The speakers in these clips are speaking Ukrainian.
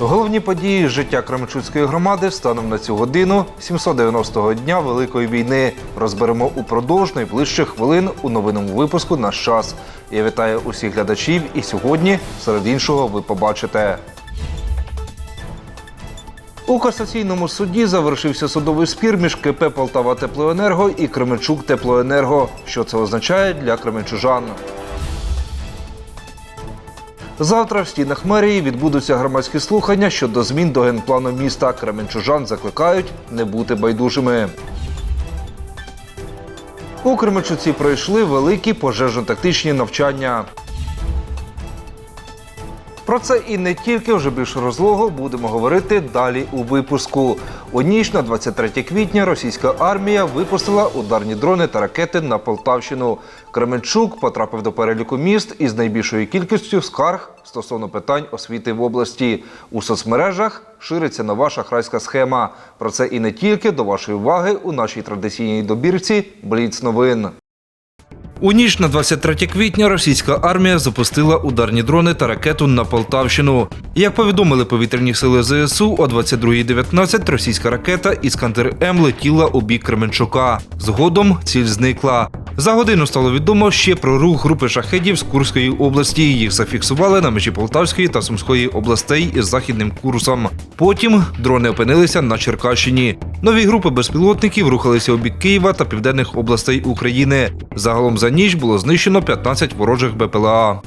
Головні події життя Кременчуцької громади станом на цю годину 790-го дня Великої війни розберемо упродовж найближчих хвилин у новинному випуску «Наш час». Я вітаю усіх глядачів і сьогодні, серед іншого, ви побачите. У касаційному суді завершився судовий спір між КП Полтава Теплоенерго і Кременчук Теплоенерго. Що це означає для кременчужан? Завтра в стінах мерії відбудуться громадські слухання щодо змін до генплану міста. Кременчужан закликають не бути байдужими. У Кременчуці пройшли великі пожежно-тактичні навчання. Про це і не тільки вже більш розлого будемо говорити далі у випуску. У ніч на 23 квітня російська армія випустила ударні дрони та ракети на Полтавщину. Кременчук потрапив до переліку міст із найбільшою кількістю скарг стосовно питань освіти в області. У соцмережах шириться нова шахрайська схема. Про це і не тільки до вашої уваги у нашій традиційній добірці Бліц новин. У ніч на 23 квітня російська армія запустила ударні дрони та ракету на Полтавщину. Як повідомили повітряні сили ЗСУ, о 22.19 російська ракета Іскандер М летіла у бік Кременчука. Згодом ціль зникла. За годину стало відомо ще про рух групи шахедів з Курської області. Їх зафіксували на межі Полтавської та Сумської областей із західним курсом. Потім дрони опинилися на Черкащині. Нові групи безпілотників рухалися у бік Києва та південних областей України. Загалом за ніч було знищено 15 ворожих БПЛА.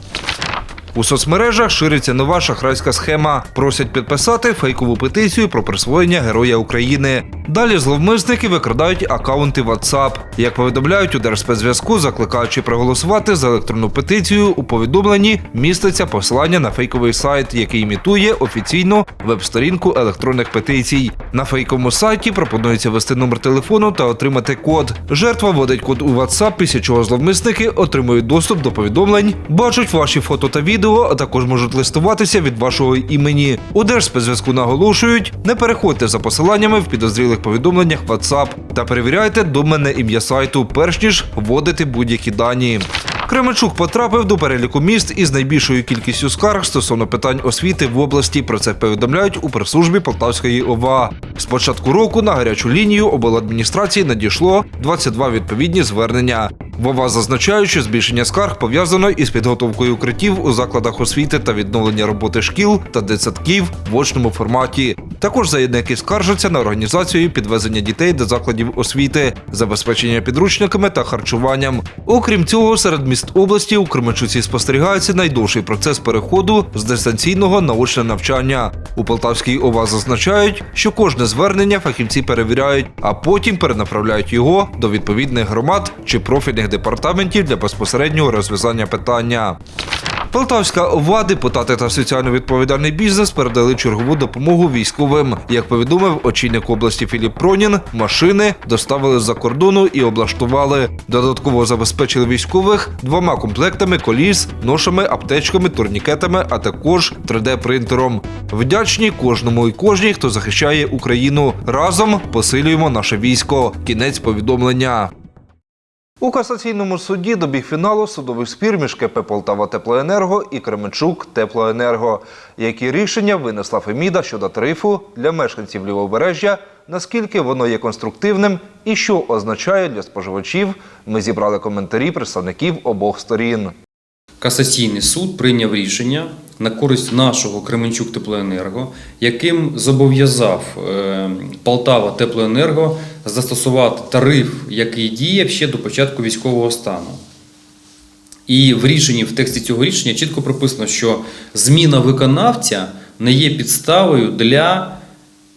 У соцмережах шириться нова шахрайська схема. Просять підписати фейкову петицію про присвоєння Героя України. Далі зловмисники викрадають акаунти WhatsApp. Як повідомляють у Держспецзв'язку, закликаючи проголосувати за електронну петицію, у повідомленні міститься посилання на фейковий сайт, який імітує офіційну веб-сторінку електронних петицій. На фейковому сайті пропонується ввести номер телефону та отримати код. Жертва вводить код у WhatsApp, після чого зловмисники отримують доступ до повідомлень, бачать ваші фото та відео, а також можуть листуватися від вашого імені. У Держспецзв'язку наголошують, не переходьте за посиланнями в підозрілих повідомленнях WhatsApp та перевіряйте доменне ім'я сайту, перш ніж вводити будь-які дані. Кременчук потрапив до переліку міст із найбільшою кількістю скарг стосовно питань освіти в області. Про це повідомляють у прес-службі Полтавської ОВА. З початку року на гарячу лінію обладміністрації надійшло 22 відповідні звернення. В ОВА зазначають, що збільшення скарг пов'язано із підготовкою укриттів у закладах освіти та відновлення роботи шкіл та дитсадків в очному форматі. Також заявники скаржаться на організацію підвезення дітей до закладів освіти, забезпечення підручниками та харчуванням. Окрім цього, серед міст області у Кременчуці спостерігається найдовший процес переходу з дистанційного на очне навчання. У Полтавській ОВА зазначають, що кожне звернення фахівці перевіряють, а потім перенаправляють його до відповідних громад чи профільних департаментів для безпосереднього розв'язання питання. Полтавська ОВА, депутати та соціально відповідальний бізнес передали чергову допомогу військовим. Як повідомив очільник області Філіп Пронін, машини доставили з-за кордону і облаштували. Додатково забезпечили військових двома комплектами коліс, ношами, аптечками, турнікетами, а також 3D-принтером. Вдячні кожному і кожній, хто захищає Україну. Разом посилюємо наше військо. Кінець повідомлення. У касаційному суді добіг фіналу судовий спір між КП Полтава Теплоенерго і Кременчук Теплоенерго. Які рішення винесла Феміда щодо тарифу для мешканців лівобережжя, наскільки воно є конструктивним і що означає для споживачів, ми зібрали коментарі представників обох сторін. Касаційний суд прийняв рішення на користь нашого Кременчук Теплоенерго, яким зобов'язав е, Полтава Теплоенерго застосувати тариф, який діяв ще до початку військового стану. І в рішенні, в тексті цього рішення чітко прописано, що зміна виконавця не є підставою для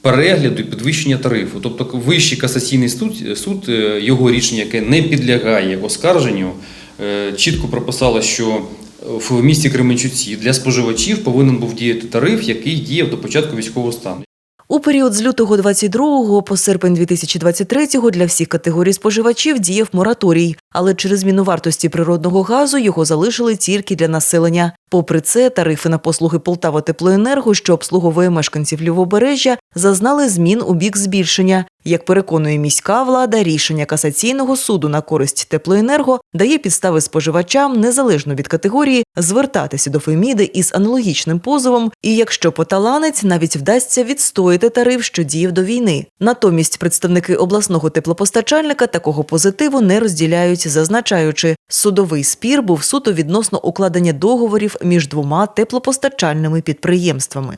перегляду і підвищення тарифу. Тобто Вищий касаційний суд, суд е, його рішення, яке не підлягає оскарженню, е, чітко прописало, що в місті Кременчуці для споживачів повинен був діяти тариф, який діяв до початку військового стану. У період з лютого 22 по серпень 2023 для всіх категорій споживачів діяв мораторій, але через зміну вартості природного газу його залишили тільки для населення. Попри це, тарифи на послуги Полтава Теплоенерго, що обслуговує мешканців Лівобережжя, зазнали змін у бік збільшення. Як переконує міська влада, рішення касаційного суду на користь теплоенерго дає підстави споживачам незалежно від категорії звертатися до Феміди із аналогічним позовом, і якщо поталанець навіть вдасться відстояти тариф, що діяв до війни. Натомість представники обласного теплопостачальника такого позитиву не розділяють, зазначаючи, судовий спір був суто відносно укладення договорів між двома теплопостачальними підприємствами.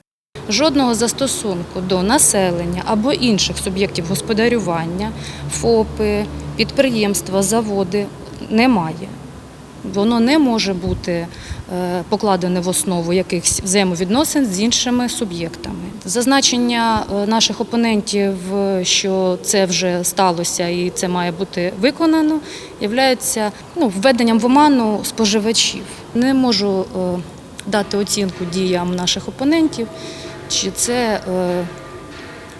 Жодного застосунку до населення або інших суб'єктів господарювання, ФОПи, підприємства, заводи немає. Воно не може бути е, покладене в основу якихось взаємовідносин з іншими суб'єктами. Зазначення е, наших опонентів, що це вже сталося і це має бути виконано, є ну, введенням в оману споживачів. Не можу е, дати оцінку діям наших опонентів, чи це е,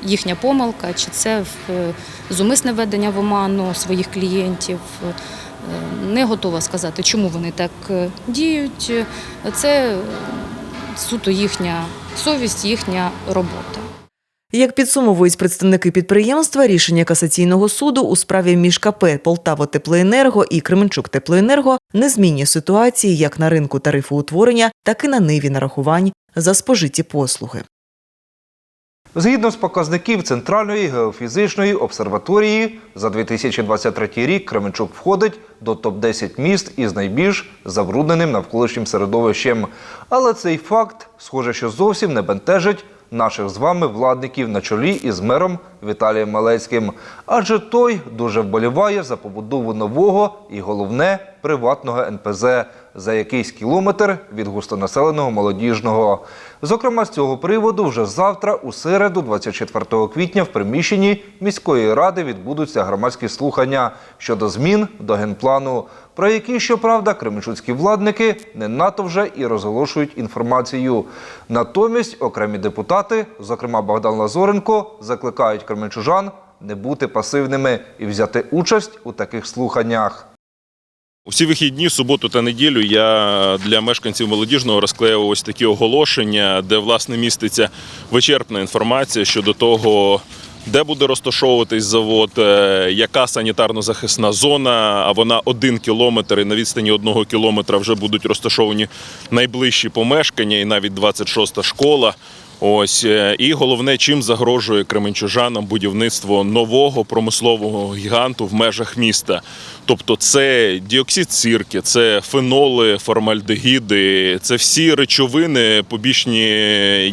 їхня помилка, чи це е, зумисне введення в оману своїх клієнтів. Е, Не готова сказати, чому вони так діють. Це суто їхня совість, їхня робота. Як підсумовують представники підприємства, рішення касаційного суду у справі між КП Полтаво Теплоенерго і Кременчук Теплоенерго не змінює ситуації як на ринку тарифоутворення, так і на ниві нарахувань за спожиті послуги. Згідно з показників Центральної геофізичної обсерваторії, за 2023 рік Кременчук входить до топ-10 міст із найбільш забрудненим навколишнім середовищем. Але цей факт, схоже, що зовсім не бентежить наших з вами владників на чолі із мером Віталієм Малецьким. Адже той дуже вболіває за побудову нового і головне приватного НПЗ за якийсь кілометр від густонаселеного молодіжного. Зокрема, з цього приводу вже завтра, у середу, 24 квітня, в приміщенні міської ради відбудуться громадські слухання щодо змін до генплану, про які, щоправда, кременчуцькі владники не надто вже і розголошують інформацію. Натомість окремі депутати, зокрема Богдан Лазоренко, закликають кременчужан не бути пасивними і взяти участь у таких слуханнях. Усі вихідні, суботу та неділю я для мешканців молодіжного розклеював ось такі оголошення, де власне міститься вичерпна інформація щодо того, де буде розташовуватись завод, е, яка санітарно-захисна зона. А вона один кілометр і на відстані одного кілометра вже будуть розташовані найближчі помешкання, і навіть 26-та школа. Ось е, і головне, чим загрожує кременчужанам будівництво нового промислового гіганту в межах міста. Тобто, це діоксид сірки, це феноли, формальдегіди, це всі речовини побічні,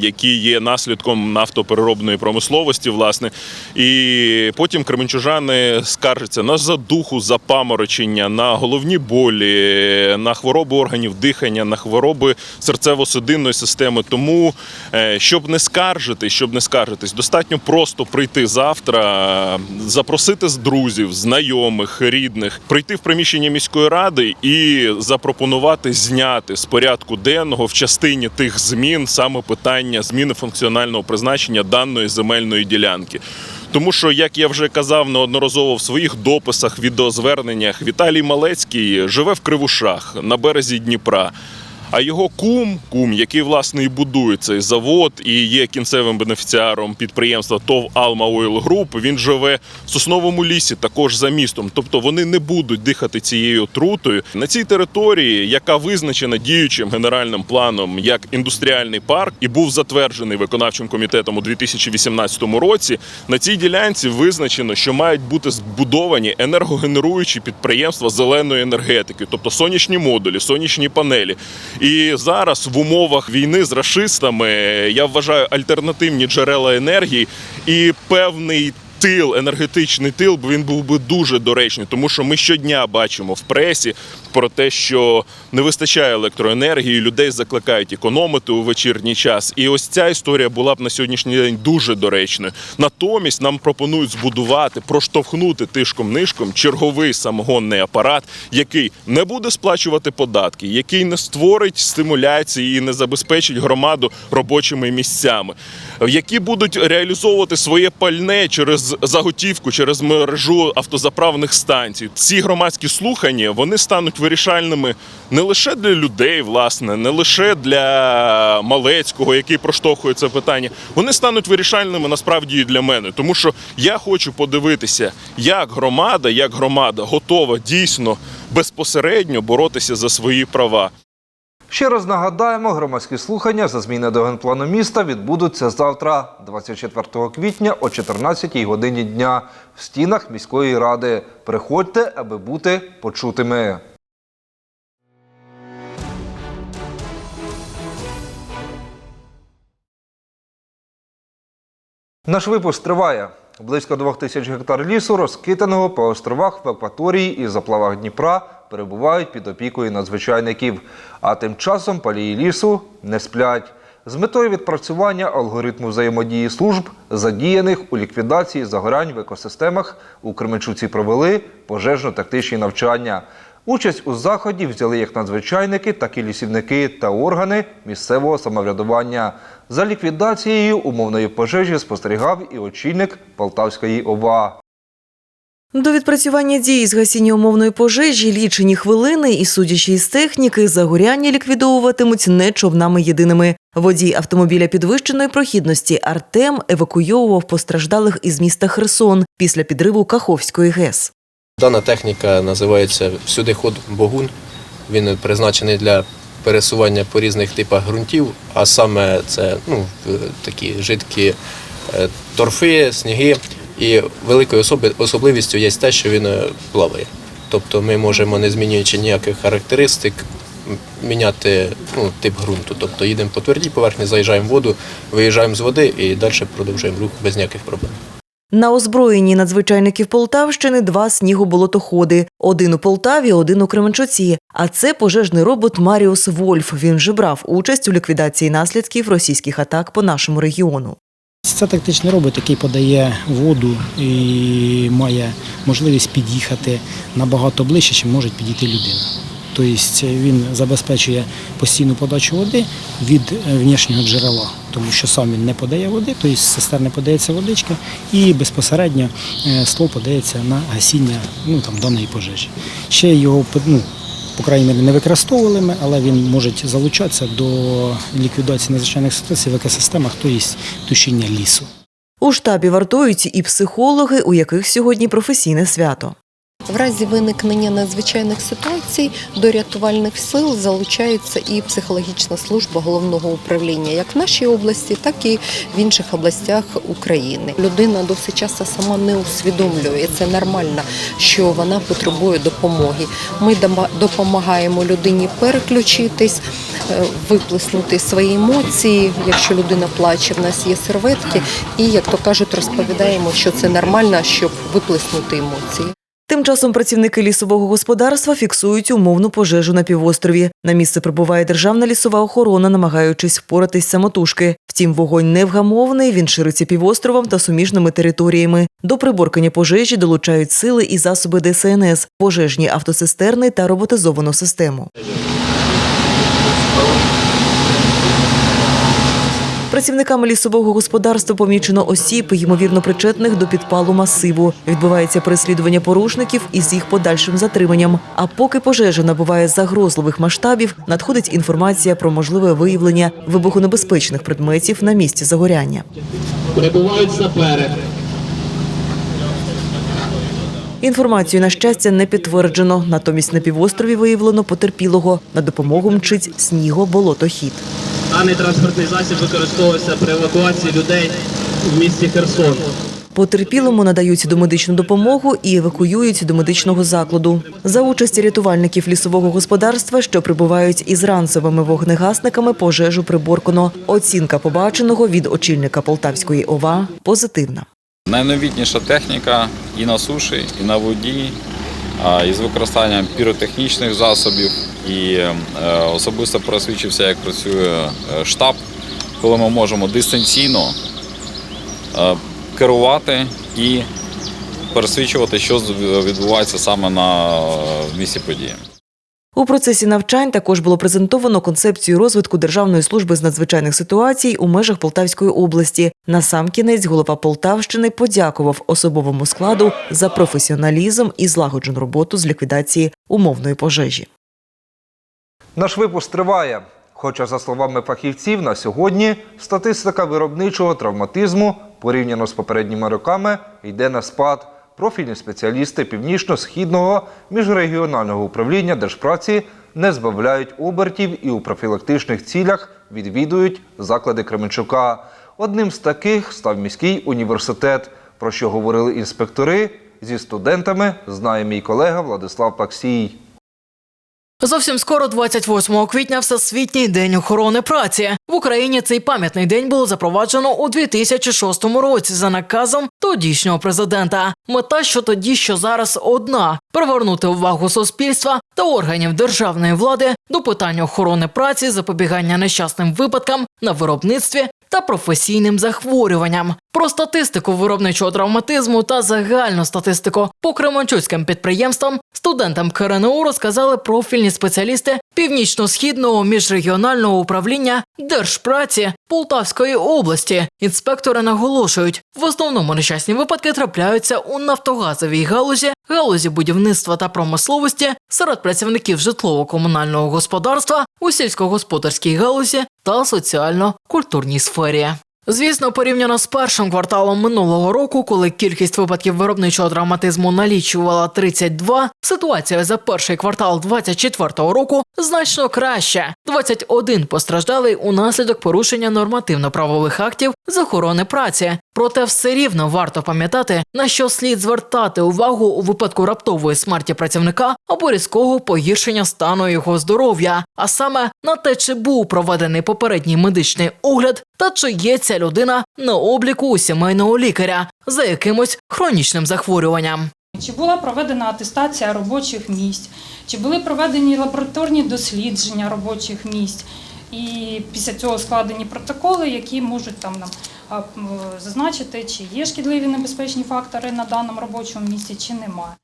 які є наслідком нафтопереробної промисловості, власне. І потім кременчужани скаржаться на задуху, запаморочення, на головні болі, на хвороби органів дихання, на хвороби серцево-судинної системи. Тому, е, щоб не скаржити, щоб не скаржитись, достатньо просто прийти завтра, запросити з друзів, знайомих, рідних, прийти в приміщення міської ради і запропонувати зняти з порядку денного в частині тих змін саме питання зміни функціонального призначення даної земельної ділянки. Тому що, як я вже казав неодноразово в своїх дописах, відеозверненнях, Віталій Малецький живе в Кривушах на березі Дніпра. А його кум, кум, який власне і будує цей завод і є кінцевим бенефіціаром підприємства ТОВ Алма Ойл Груп, він живе в сосновому лісі, також за містом. Тобто вони не будуть дихати цією отрутою на цій території, яка визначена діючим генеральним планом як індустріальний парк, і був затверджений виконавчим комітетом у 2018 році. На цій ділянці визначено, що мають бути збудовані енергогенеруючі підприємства зеленої енергетики, тобто сонячні модулі, сонячні панелі. І зараз в умовах війни з расистами я вважаю альтернативні джерела енергії і певний. Тил, енергетичний тил, бо він був би дуже доречний, тому що ми щодня бачимо в пресі про те, що не вистачає електроенергії, людей закликають економити у вечірній час. І ось ця історія була б на сьогоднішній день дуже доречною. Натомість нам пропонують збудувати, проштовхнути тишком-нишком черговий самогонний апарат, який не буде сплачувати податки, який не створить стимуляції і не забезпечить громаду робочими місцями, які будуть реалізовувати своє пальне через заготівку, через мережу автозаправних станцій. Ці громадські слухання вони стануть вирішальними не лише для людей, власне, не лише для Малецького, який проштовхує це питання. Вони стануть вирішальними насправді і для мене, тому що я хочу подивитися, як громада, як громада готова дійсно безпосередньо боротися за свої права. Ще раз нагадаємо, громадські слухання за зміни до генплану міста відбудуться завтра, 24 квітня о 14 годині дня в стінах міської ради. Приходьте, аби бути почутими. Наш випуск триває. Близько двох тисяч гектар лісу, розкиданого по островах в акваторії і заплавах Дніпра, перебувають під опікою надзвичайників. А тим часом палії лісу не сплять. З метою відпрацювання алгоритму взаємодії служб, задіяних у ліквідації загорянь в екосистемах, у Кременчуці провели пожежно-тактичні навчання. Участь у заході взяли як надзвичайники, так і лісівники та органи місцевого самоврядування. За ліквідацією умовної пожежі спостерігав і очільник Полтавської ОВА. До відпрацювання дій з гасіння умовної пожежі лічені хвилини і, судячи із техніки, загоряння ліквідовуватимуть не човнами єдиними. Водій автомобіля підвищеної прохідності Артем евакуйовував постраждалих із міста Херсон після підриву Каховської ГЕС. Дана техніка називається всюди ход Богун. Він призначений для пересування по різних типах ґрунтів, а саме це ну, такі жидкі е, торфи, сніги. І великою особи- особливістю є те, що він е, плаває. Тобто ми можемо, не змінюючи ніяких характеристик, міняти ну, тип ґрунту. Тобто їдемо по твердій поверхні, заїжджаємо в воду, виїжджаємо з води і далі продовжуємо рух без ніяких проблем. На озброєнні надзвичайників Полтавщини два снігоболотоходи. Один у Полтаві, один у Кременчуці. А це пожежний робот Маріус Вольф. Він вже брав участь у ліквідації наслідків російських атак по нашому регіону. Це тактичний робот, який подає воду і має можливість під'їхати набагато ближче, чим може підійти людина. Тобто він забезпечує постійну подачу води від е, внішнього джерела, тому що сам він не подає води, тобто з цистерни подається водичка, і безпосередньо е, ствол подається на гасіння ну, там, даної пожежі. Ще його ну, по крайній мірі, не використовували ми, але він може залучатися до ліквідації надзвичайних ситуацій в екосистемах, тобто тушіння лісу. У штабі вартують і психологи, у яких сьогодні професійне свято. В разі виникнення надзвичайних ситуацій до рятувальних сил залучається і психологічна служба головного управління, як в нашій області, так і в інших областях України. Людина досить часто сама не усвідомлює, це нормально, що вона потребує допомоги. Ми допомагаємо людині переключитись, е, виплеснути свої емоції. Якщо людина плаче, в нас є серветки, і як то кажуть, розповідаємо, що це нормально, щоб виплеснути емоції. Тим часом працівники лісового господарства фіксують умовну пожежу на півострові. На місце прибуває державна лісова охорона, намагаючись впоратись самотужки. Втім, вогонь невгамовний, він шириться півостровом та суміжними територіями. До приборкання пожежі долучають сили і засоби ДСНС, пожежні автоцистерни та роботизовану систему. Працівниками лісового господарства помічено осіб, ймовірно причетних до підпалу масиву. Відбувається переслідування порушників із їх подальшим затриманням. А поки пожежа набуває загрозливих масштабів, надходить інформація про можливе виявлення вибухонебезпечних предметів на місці загоряння. Прибувають сапери. Інформацію на щастя не підтверджено. Натомість на півострові виявлено потерпілого. На допомогу мчить сніго-болотохід. Даний транспортний засіб використовується при евакуації людей в місті Херсон. Потерпілому надають домедичну допомогу і евакуюють до медичного закладу. За участі рятувальників лісового господарства, що прибувають із ранцевими вогнегасниками, пожежу приборкано. Оцінка побаченого від очільника Полтавської ОВА позитивна. Найновітніша техніка і на суші, і на воді, із використанням піротехнічних засобів. І е, особисто просвідчився, як працює е, штаб, коли ми можемо дистанційно е, керувати і пересвідчувати, що відбувається саме на місці події. У процесі навчань також було презентовано концепцію розвитку Державної служби з надзвичайних ситуацій у межах Полтавської області. Насамкінець голова Полтавщини подякував особовому складу за професіоналізм і злагоджену роботу з ліквідації умовної пожежі. Наш випуск триває. Хоча, за словами фахівців, на сьогодні статистика виробничого травматизму порівняно з попередніми роками йде на спад. Профільні спеціалісти північно-східного міжрегіонального управління держпраці не збавляють обертів і у профілактичних цілях відвідують заклади Кременчука. Одним з таких став міський університет, про що говорили інспектори. Зі студентами знає мій колега Владислав Паксій. Зовсім скоро, 28 квітня, Всесвітній день охорони праці. В Україні цей пам'ятний день було запроваджено у 2006 році за наказом тодішнього президента. Мета, що тоді, що зараз одна привернути увагу суспільства та органів державної влади до питання охорони праці, запобігання нещасним випадкам на виробництві та професійним захворюванням. Про статистику виробничого травматизму та загальну статистику по кременчуцьким підприємствам студентам КРНУ розказали профільні спеціалісти північно-східного міжрегіонального управління Держпраці Полтавської області. Інспектори наголошують, в основному нещасні випадки трапляються у нафтогазовій галузі, галузі будівництва та промисловості, серед працівників житлово-комунального господарства, у сільськогосподарській галузі та соціально-культурній сфері. Звісно, порівняно з першим кварталом минулого року, коли кількість випадків виробничого травматизму налічувала 32, ситуація за перший квартал 24-го року значно краща. 21 постраждалий унаслідок порушення нормативно-правових актів з охорони праці. Проте все рівно варто пам'ятати, на що слід звертати увагу у випадку раптової смерті працівника або різкого погіршення стану його здоров'я, а саме на те, чи був проведений попередній медичний огляд та чи є ця людина на обліку у сімейного лікаря за якимось хронічним захворюванням. Чи була проведена атестація робочих місць, чи були проведені лабораторні дослідження робочих місць, і після цього складені протоколи, які можуть там нам зазначити, чи є шкідливі небезпечні фактори на даному робочому місці, чи немає.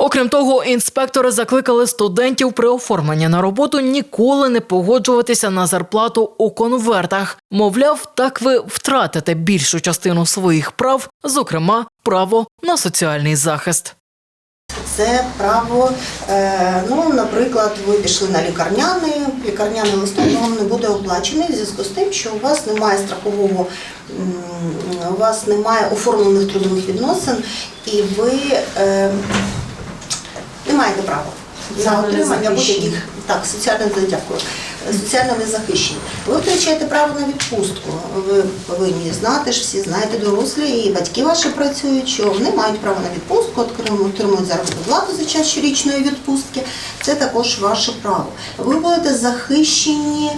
Окрім того, інспектори закликали студентів при оформленні на роботу ніколи не погоджуватися на зарплату у конвертах. Мовляв, так ви втратите більшу частину своїх прав, зокрема право на соціальний захист. Це право, е, ну, наприклад, ви пішли на лікарняний, лікарняний листок вам не буде оплачений в зв'язку з тим, що у вас немає страхового, у вас немає оформлених трудових відносин, і ви е, не маєте права на отримання будь-яких так, соціально дякую. Соціально незахищені. Ви втрачаєте право на відпустку. Ви повинні знати ж, всі знаєте, дорослі і батьки ваші працюють, що вони мають право на відпустку, отримують отримують заробітну плату за час щорічної відпустки. Це також ваше право. Ви будете захищені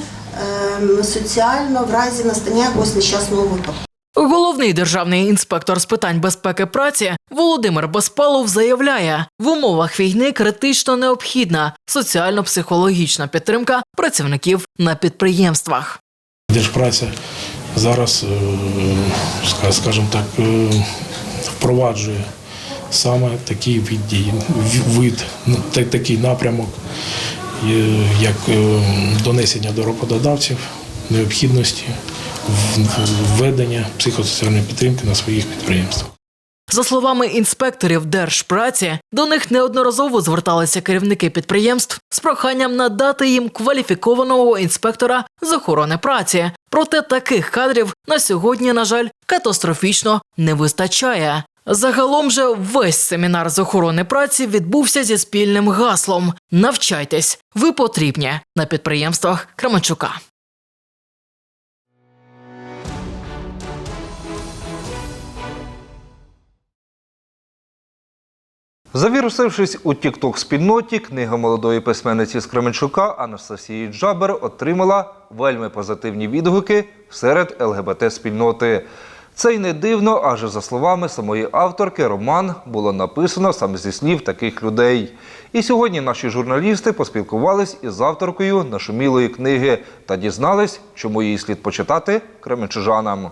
ем, соціально в разі настання якогось нещасного випадку. Головний державний інспектор з питань безпеки праці Володимир Безпалов заявляє, в умовах війни критично необхідна соціально-психологічна підтримка працівників на підприємствах. Держпраця зараз, е, скажімо так, е, впроваджує саме такий вид дій, вид, ну, такий напрямок, е, як донесення до роботодавців необхідності введення психосоціальної підтримки на своїх підприємствах. За словами інспекторів Держпраці, до них неодноразово зверталися керівники підприємств з проханням надати їм кваліфікованого інспектора з охорони праці. Проте таких кадрів на сьогодні, на жаль, катастрофічно не вистачає. Загалом же весь семінар з охорони праці відбувся зі спільним гаслом: навчайтесь, ви потрібні на підприємствах Кременчука. Завірусившись у тікток спільноті, книга молодої письменниці з Кременчука Анастасії Джабер отримала вельми позитивні відгуки серед ЛГБТ спільноти. Це й не дивно, адже за словами самої авторки, роман було написано саме зі слів таких людей. І сьогодні наші журналісти поспілкувались із авторкою нашумілої книги та дізнались, чому її слід почитати кременчужанам.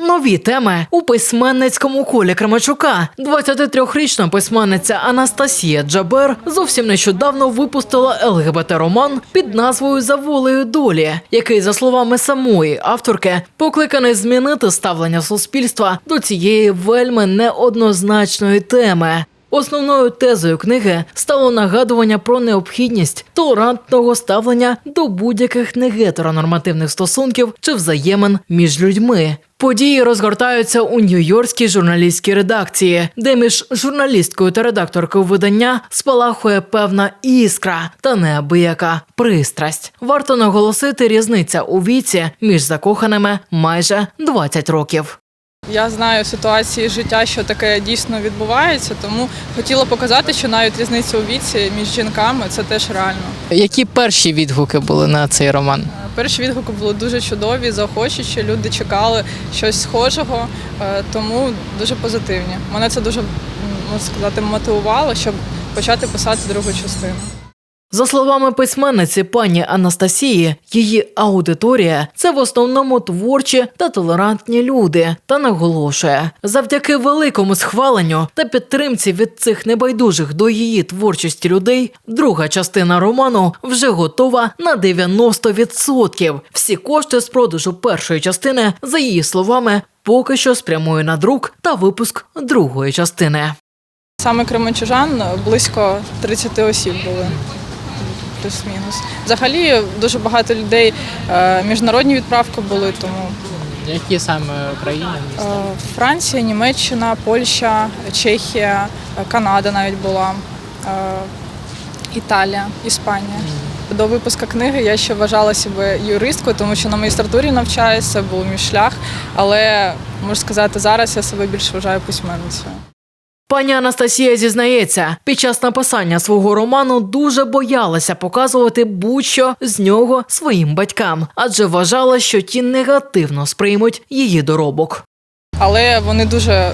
Нові теми у письменницькому колі Кременчука. 23-річна письменниця Анастасія Джабер зовсім нещодавно випустила ЛГБТ-роман під назвою За волею долі, який, за словами самої авторки, покликаний змінити ставлення суспільства до цієї вельми неоднозначної теми. Основною тезою книги стало нагадування про необхідність толерантного ставлення до будь-яких негетеронормативних стосунків чи взаємин між людьми. Події розгортаються у нью-йоркській журналістській редакції, де між журналісткою та редакторкою видання спалахує певна іскра та неабияка пристрасть. Варто наголосити різниця у віці між закоханими майже 20 років. Я знаю ситуації життя, що таке дійсно відбувається, тому хотіла показати, що навіть різниця у віці між жінками це теж реально. Які перші відгуки були на цей роман? Перші відгуки були дуже чудові, заохочуючі. Люди чекали щось схожого, е, тому дуже позитивні. Мене це дуже можна сказати мотивувало, щоб почати писати другу частину. За словами письменниці пані Анастасії, її аудиторія це в основному творчі та толерантні люди. Та наголошує, завдяки великому схваленню та підтримці від цих небайдужих до її творчості людей, друга частина роману вже готова на 90%. Всі кошти з продажу першої частини, за її словами, поки що спрямує на друк та випуск другої частини. Саме кременчужан близько 30 осіб були. Плюс-мінус. Взагалі дуже багато людей е, міжнародні відправки були, тому Які саме країни? Е, Франція, Німеччина, Польща, Чехія, Канада навіть була, е, Італія, Іспанія. До випуску книги я ще вважала себе юристкою, тому що на магістратурі навчаюся, був мій шлях. Але можу сказати, зараз я себе більше вважаю письменницею. Пані Анастасія зізнається, під час написання свого роману дуже боялася показувати будь-що з нього своїм батькам, адже вважала, що ті негативно сприймуть її доробок. Але вони дуже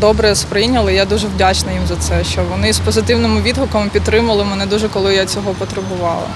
добре сприйняли. Я дуже вдячна їм за це, що вони з позитивними відгуками підтримали мене дуже, коли я цього потребувала.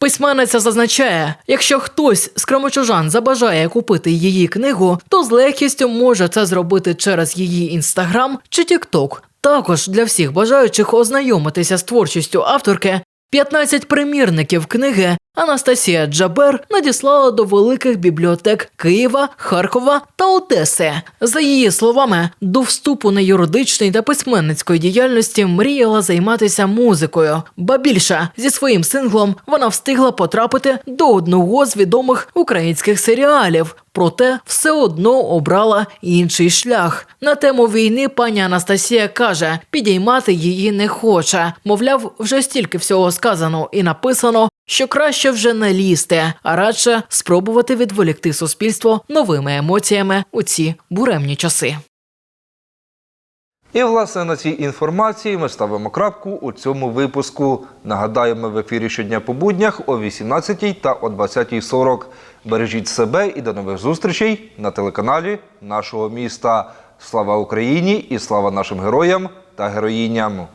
Письменниця зазначає, якщо хтось з крамочужан забажає купити її книгу, то з легкістю може це зробити через її інстаграм чи тікток. Також для всіх бажаючих ознайомитися з творчістю авторки 15 примірників книги Анастасія Джабер надіслала до великих бібліотек Києва, Харкова та Одеси. За її словами, до вступу на юридичний та письменницької діяльності мріяла займатися музикою. Ба більше зі своїм синглом вона встигла потрапити до одного з відомих українських серіалів. Проте все одно обрала інший шлях. На тему війни пані Анастасія каже, підіймати її не хоче. Мовляв, вже стільки всього сказано і написано, що краще вже не лізти, а радше спробувати відволікти суспільство новими емоціями у ці буремні часи. І власне на цій інформації ми ставимо крапку у цьому випуску. Нагадаємо, в ефірі щодня по буднях о 18 та о 20.40. Бережіть себе і до нових зустрічей на телеканалі нашого міста. Слава Україні і слава нашим героям та героїням!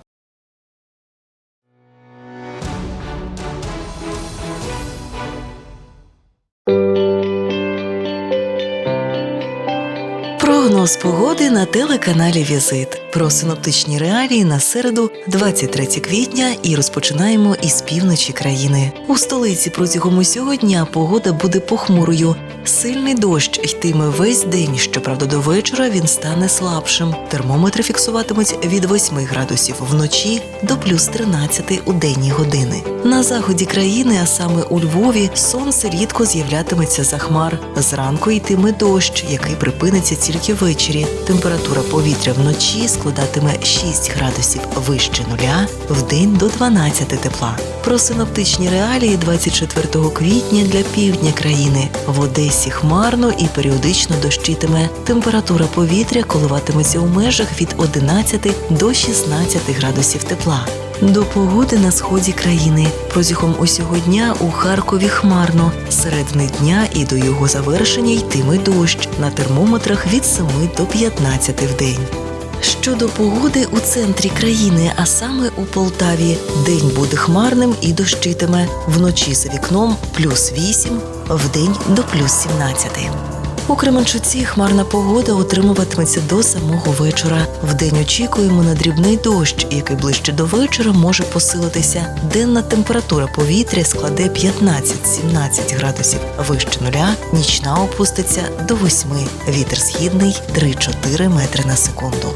Прогноз погоди на телеканалі Візит. Про синоптичні реалії на середу, 23 квітня, і розпочинаємо із півночі країни. У столиці протягом усього дня погода буде похмурою. Сильний дощ йтиме весь день. Щоправда, до вечора він стане слабшим. Термометри фіксуватимуть від 8 градусів вночі до плюс 13 у денні години. На заході країни, а саме у Львові, сонце рідко з'являтиметься за хмар. Зранку йтиме дощ, який припиниться тільки ввечері. Температура повітря вночі складатиме 6 градусів вище нуля, вдень до 12 тепла. Про синоптичні реалії 24 квітня для півдня країни. В Одесі хмарно і періодично дощитиме. Температура повітря коливатиметься у межах від 11 до 16 градусів тепла. До погоди на сході країни протягом усього дня у Харкові хмарно. Середини дня і до його завершення йтиме дощ на термометрах від 7 до 15 в день. Щодо погоди у центрі країни, а саме у Полтаві, день буде хмарним і дощитиме. Вночі за вікном плюс 8, вдень до плюс 17. У Кременчуці хмарна погода утримуватиметься до самого вечора. Вдень очікуємо на дрібний дощ, який ближче до вечора може посилитися. Денна температура повітря складе 15-17 градусів вище нуля, нічна опуститься до 8. Вітер східний 3-4 метри на секунду.